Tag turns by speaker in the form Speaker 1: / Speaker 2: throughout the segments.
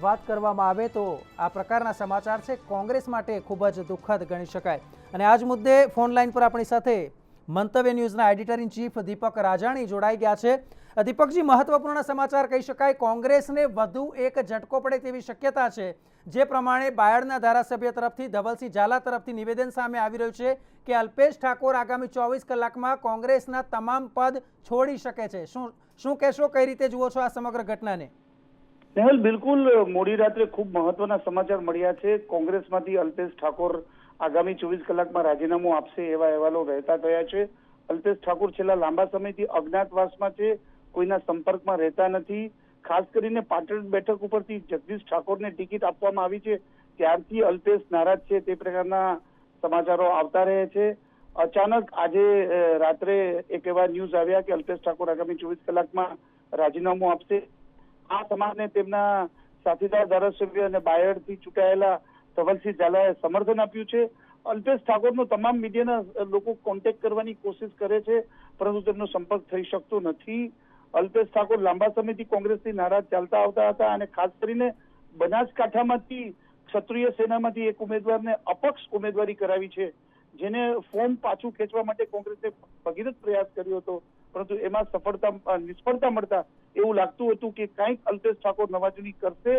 Speaker 1: વાત કરવામાં આવે તો આ પ્રકારના સમાચાર છે. કોંગ્રેસ માટે ખૂબ જ દુઃખદ ગણી શકાય. અને આ જ મુદ્દે ફોન લાઈન પર આપણી સાથે Mantavya ન્યૂઝના editor in chief Deepak Rajani જોડાઈ ગયા છે. દીપકજી, મહત્વપૂર્ણ સમાચાર કહી શકાય. કોંગ્રેસને વધુ એક ઝટકો પડે તેવી શક્યતા છે. જે પ્રમાણે બાયડના ધારાસભ્ય તરફથી, ધવલસિંહ ઝાલા તરફથી નિવેદન સામે આવી રહ્યું છે કે અલ્પેશ ઠાકોર આગામી ચોવીસ કલાકમાં કોંગ્રેસના તમામ પદ છોડી શકે છે. શું શું કહેશો? કઈ રીતે જુઓ છો આ સમગ્ર ઘટનાને?
Speaker 2: નેહલ બિલકુલ મોડી રાત્રે ખૂબ મહત્વના સમાચાર મળ્યા છે. કોંગ્રેસમાંથી અલ્પેશ ઠાકોર આગામી ચોવીસ કલાકમાં રાજીનામું આપશે એવા અહેવાલો વહેતા થયા છે. અલ્પેશ ઠાકોર છેલ્લા લાંબા સમયથી અજ્ઞાતવાસમાં છે. કોઈના સંપર્કમાં રહેતા નથી. ખાસ કરીને પાટણ બેઠક ઉપરથી જગદીશ ઠાકોરને ટિકિટ આપવામાં આવી છે. ત્યારથી અલ્પેશ નારાજ છે તે પ્રકારના સમાચારો આવતા રહે છે. અચાનક આજે રાત્રે એક એવા ન્યૂઝ આવ્યા કે અલ્પેશ ઠાકોર આગામી ચોવીસ કલાકમાં રાજીનામું આપશે. આ સમાજને તેમના સાથીદાર ધારાસભ્ય અને બાયડથી ચૂંટાયેલા ધવલસિંહ ઝાલાએ સમર્થન આપ્યું છે. અલ્પેશ ઠાકોરનો તમામ મીડિયાના લોકો કોન્ટેક્ટ કરવાની કોશિશ કરે છે, પરંતુ તેમનો સંપર્ક થઈ શકતો નથી. અલ્પેશ ઠાકોર લાંબા સમયથી કોંગ્રેસથી નારાજ ચાલતા આવતા હતા અને ખાસ કરીને બનાસકાંઠામાંથી ક્ષત્રિય સેનામાંથી એક ઉમેદવારને અપક્ષ ઉમેદવારી કરાવી છે. જેને ફોર્મ પાછું ખેંચવા માટે કોંગ્રેસે ભગીરથ પ્રયાસ કર્યો હતો, પરંતુ એમાં સફળતા નિષ્ફળતા મળતા એવું લાગતું હતું કે કંઈક અલ્પેશ ઠાકોર નવાજૂની કરશે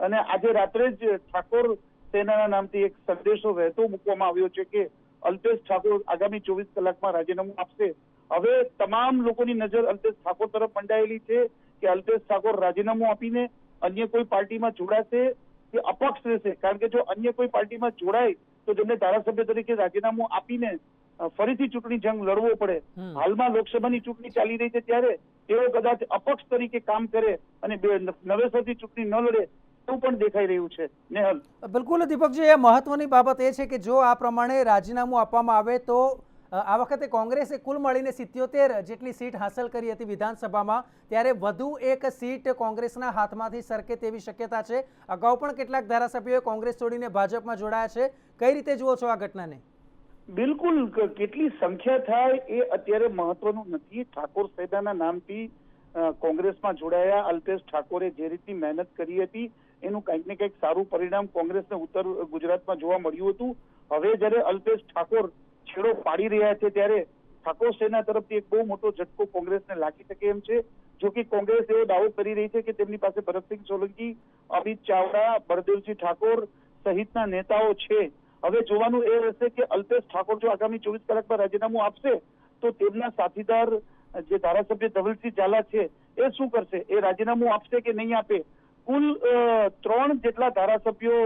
Speaker 2: અને આજે રાત્રે જ ઠાકોર સેનાના નામથી એક સંદેશો વહેતો મૂકવામાં આવ્યો છે કે અલ્પેશ ઠાકોર આગામી ચોવીસ કલાકમાં રાજીનામું આપશે. હવે તમામ લોકોની નજર અલ્પેશ ઠાકોર તરફ મંડાયેલી છે કે અલ્પેશ ઠાકોર રાજીનામું આપીને અન્ય કોઈ પાર્ટીમાં જોડાશે કે અપક્ષ રહેશે. કારણ કે જો અન્ય કોઈ પાર્ટીમાં જોડાય તો જેમને ધારાસભ્ય તરીકે રાજીનામું આપીને ફરીથી ચૂંટણી જંગ લડવો પડે. હાલમાં લોકસભાની ચૂંટણી ચાલી રહી છે ત્યારે તેઓ કદાચ અપક્ષ તરીકે કામ કરે અને બે નવેસરથી ચૂંટણી ન લડે એવું પણ દેખાઈ રહ્યું છે. નેહલ.
Speaker 1: બિલકુલ દીપકજી એ મહત્વની બાબત એ છે કે જો આ પ્રમાણે રાજીનામું આપવામાં આવે તો આ વખતે કોંગ્રેસે કુલ મળીને સિત્યોતેર જેટલી સીટ હાંસલ કરી હતી વિધાનસભામાં. ત્યારે વધુ એક સીટ કોંગ્રેસના હાથમાંથી સરકે તેવી શક્યતા છે. અગાઉ પણ કેટલાક ધારાસભ્યોએ કોંગ્રેસ છોડીને ભાજપમાં જોડાયા છે. કઈ રીતે જુઓ છો આ ઘટનાને?
Speaker 2: બિલકુલ કેટલી સંખ્યા થાય એ અત્યારે મહત્વનું નથી. ઠાકોર સૈદાના નામથી કોંગ્રેસમાં જોડાયા અલ્પેશ ઠાકોરે જે રીતની મહેનત કરી હતી, એનું કંઈક ને કંઈક સારું પરિણામ કોંગ્રેસને ઉત્તર ગુજરાતમાં જોવા મળ્યું હતું. હવે જ્યારે અલ્પેશ ઠાકોર છેડો પાડી રહ્યા છે ત્યારે ઠાકોર સેના તરફથી એક બહુ મોટો ઝટકો કોંગ્રેસને લાગી શકે એમ છે. જો કે કોંગ્રેસ એવો દાવો કરી રહી છે કે તેમની પાસે ભરતસિંહ સોલંકી, અમિત ચાવડા, બળદેવજી ઠાકોર સહિતના નેતાઓ છે. હવે જોવાનું એ રહેશે કે અલ્પેશ ઠાકોર જો આગામી ચોવીસ કલાકમાં રાજીનામું આપશે, તો તેમના સાથીદાર જે ધારાસભ્ય ધવલસિંહ ઝાલા છે, એ શું કરશે? એ રાજીનામું આપશે કે નહીં આપે? કુલ ત્રણ જેટલા ધારાસભ્યો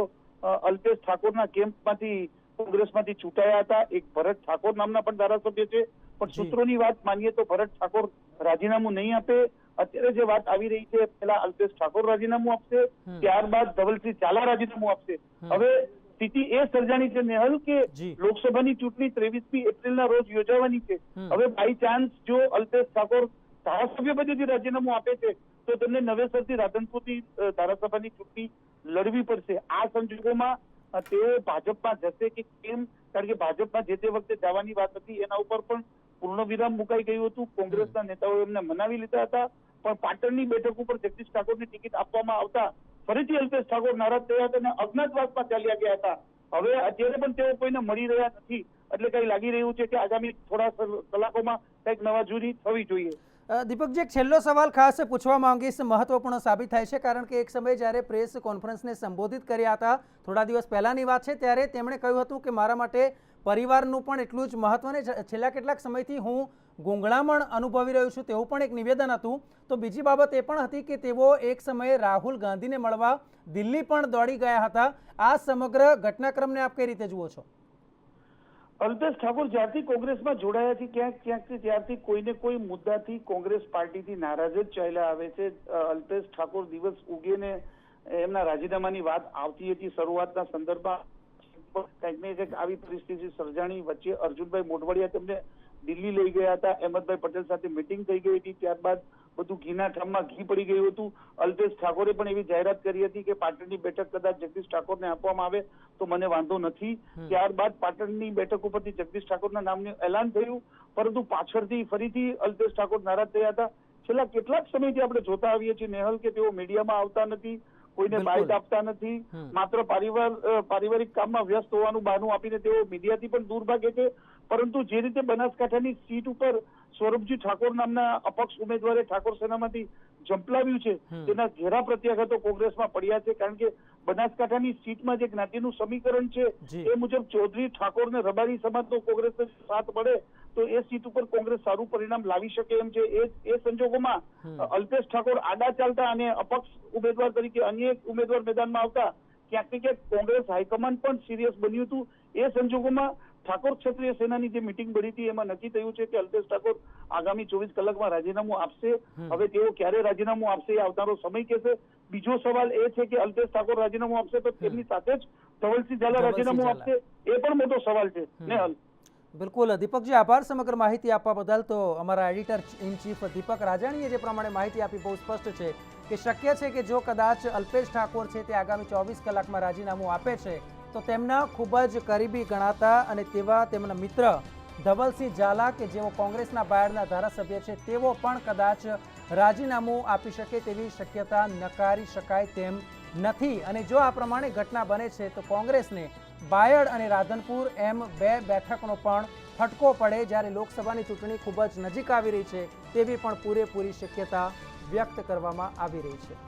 Speaker 2: અલ્પેશ ઠાકોરના કેમ્પમાંથી કોંગ્રેસમાંથી ચૂંટાયા હતા. એક ભરત ઠાકોર નામના પણ ધારાસભ્ય છે. પણ સૂત્રોની વાત માનીએ તો ભરત ઠાકોર રાજીનામું નહીં આપે. અત્યારે જે વાત આવી રહી છે પેલા અલ્પેશ ઠાકોર રાજીનામું આપશે ત્યારબાદ ધવલસિંહ ઝાલા રાજીનામું આપશે. હવે સ્થિતિ એ સર્જાણી છે નેહલ કે લોકસભાની ચૂંટણી ત્રેવીસમી એપ્રિલના રોજ યોજાવાની છે. હવે બાય ચાન્સ જો અલ્પેશ ઠાકોર ધારાસભ્ય પદેથી રાજીનામું આપે છે તો તેમને નવેસરથી રાધનપુરથી ધારાસભાની ચૂંટણી લડવી પડશે. આ સંજોગોમાં તેઓ ભાજપમાં જશે કે કેમ? કારણ કે ભાજપમાં જે તે વખતે જવાની વાત હતી એના ઉપર પણ પૂર્ણ વિરામ મુકાઈ ગયું હતું. કોંગ્રેસના નેતાઓ એમને મનાવી લીધા હતા. પણ પાટણની બેઠક ઉપર જગદીશ ઠાકોરની ટિકિટ આપવામાં આવતા ફરીથી અલ્પેશ ઠાકોર નારાજ થયા હતા અને અજ્ઞાતવાસમાં ચાલ્યા ગયા હતા. હવે અત્યારે પણ તેઓ કોઈને મળી રહ્યા નથી. એટલે કઈ લાગી રહ્યું છે કે આગામી થોડા કલાકોમાં કંઈક નવાજૂરી થવી જોઈએ.
Speaker 1: દીપકજી એક છેલ્લો સવાલ ખાસ પૂછવા માંગીશ. મહત્વપૂર્ણ સાબિત થાય છે કારણ કે એક સમયે જ્યારે પ્રેસ કોન્ફરન્સને સંબોધિત કર્યા હતા, થોડા દિવસ પહેલાંની વાત છે, ત્યારે તેમણે કહ્યું હતું કે મારા માટે પરિવારનું પણ એટલું જ મહત્વ ને છેલ્લા કેટલાક સમયથી હું ગૂંગળામણ અનુભવી રહ્યો છું, તેવું પણ એક નિવેદન હતું. તો બીજી બાબત એ પણ હતી કે તેઓ એક સમયે રાહુલ ગાંધીને મળવા દિલ્હી પણ દોડી ગયા હતા. આ સમગ્ર ઘટનાક્રમને આપ કઈ રીતે જુઓ છો?
Speaker 2: અલ્પેશ ઠાકોર જ્યારથી કોંગ્રેસમાં જોડાયા છે, ક્યાંક ક્યાંકથી ત્યારથી કોઈને કોઈ મુદ્દાથી કોંગ્રેસ પાર્ટીથી નારાજ જ ચાલ્યા આવે છે. અલ્પેશ ઠાકોર દિવસ ઉગે ને એમના રાજીનામાની વાત આવતી હતી શરૂઆતના સંદર્ભમાં. કંઈક ને કંઈક આવી પરિસ્થિતિ સર્જાણી વચ્ચે અર્જુનભાઈ મોઢવાડિયા તેમને દિલ્હી લઈ ગયા હતા. અહેમદભાઈ પટેલ સાથે મિટિંગ થઈ ગઈ હતી. ત્યારબાદ બધું ઘીના ઠામમાં ઘી પડી ગયું હતું. અલ્પેશ ઠાકોરે પણ એવી જાહેરાત કરી હતી કે પાટણની બેઠક કદાચ જગદીશ ઠાકોરને આપવામાં આવે તો મને વાંધો નથી. ત્યારબાદ પાટણની બેઠક ઉપરથી જગદીશ ઠાકોરના નામનું એલાન થયું. પરંતુ પાછળથી ફરીથી અલ્પેશ ઠાકોર નારાજ થયા હતા. છેલ્લા કેટલાક સમયથી આપણે જોતા આવીએ છીએ નેહલ કે તેઓ મીડિયામાં આવતા નથી. કોઈને. બાઇટ આપતા નથી. માત્ર પરિવાર પારિવારિક કામમાં વ્યસ્ત હોવાનું બહાનું આપીને તેઓ મીડિયાથી પણ દૂર ભાગે છે. પરંતુ જે રીતે બનાસકાંઠાની સીટ ઉપર સૌરભજી ઠાકોર નામના અપક્ષ ઉમેદવારે ઠાકોર સેનામાંથી ઝંપલાવ્યું છે. તેના ઘેરા પ્રત્યાઘાતો કોંગ્રેસમાં પડ્યા છે. કારણ કે બનાસકાંઠાની સીટમાં જે જ્ઞાતિનું સમીકરણ છે એ મુજબ ચૌધરી ઠાકોર ને રબારી સમાજનો કોંગ્રેસને સાથ મળે તો એ સીટ ઉપર કોંગ્રેસ સારું પરિણામ લાવી શકે એમ છે. એ એ સંજોગોમાં અલ્પેશ ઠાકોર આડા ચાલતા અને અપક્ષ ઉમેદવાર તરીકે અન્ય એક ઉમેદવાર મેદાનમાં આવતા ક્યાંક ને ક્યાંક કોંગ્રેસ હાઈકમાન્ડ પણ સિરિયસ બન્યું હતું. એ સંજોગોમાં ઠાકોર ક્ષત્રિય સેનાની જે મિટિંગ બની હતી એમાં નક્કી થયું છે કે અલ્પેશ ઠાકોર આગામી ચોવીસ કલાકમાં રાજીનામું આપશે. હવે તેઓ ક્યારે રાજીનામું આપશે એ આવનારો સમય કહેશે. બીજો સવાલ એ છે કે અલ્પેશ ઠાકોર રાજીનામું આપશે તો તેમની સાથે જ ધવલસિંહ ઝાલા રાજીનામું આપશે. એ પણ મોટો સવાલ છે. ને
Speaker 1: બિલકુલ. દીપકજી આભાર સમગ્ર માહિતી આપવા બદલ. તો અમારા એડિટર ઇન ચીફ દીપક રાજાણીએ જે પ્રમાણે માહિતી આપી બહુ સ્પષ્ટ છે કે શક્ય છે કે જો કદાચ અલ્પેશ ઠાકોર છે તે આગામી ચોવીસ કલાકમાં રાજીનામું આપે છે તો તેમના ખૂબ જ કરીબી ગણાતા અને તેવા તેમના મિત્ર ધવલસિંહ ઝાલા કે જેઓ કોંગ્રેસના બાયડના ધારાસભ્ય છે, તેઓ પણ કદાચ રાજીનામું આપી શકે તેવી શક્યતા નકારી શકાય તેમ નથી. અને જો આ પ્રમાણે ઘટના બને છે, તો કોંગ્રેસને બાયડ અને રાધનપુર એમ બે બેઠકનો પણ ફટકો પડે જ્યારે લોકસભાની ચૂંટણી ખૂબ જ નજીક આવી રહી છે, તેવી પણ પૂરેપૂરી શક્યતા વ્યક્ત કરવામાં આવી રહી છે.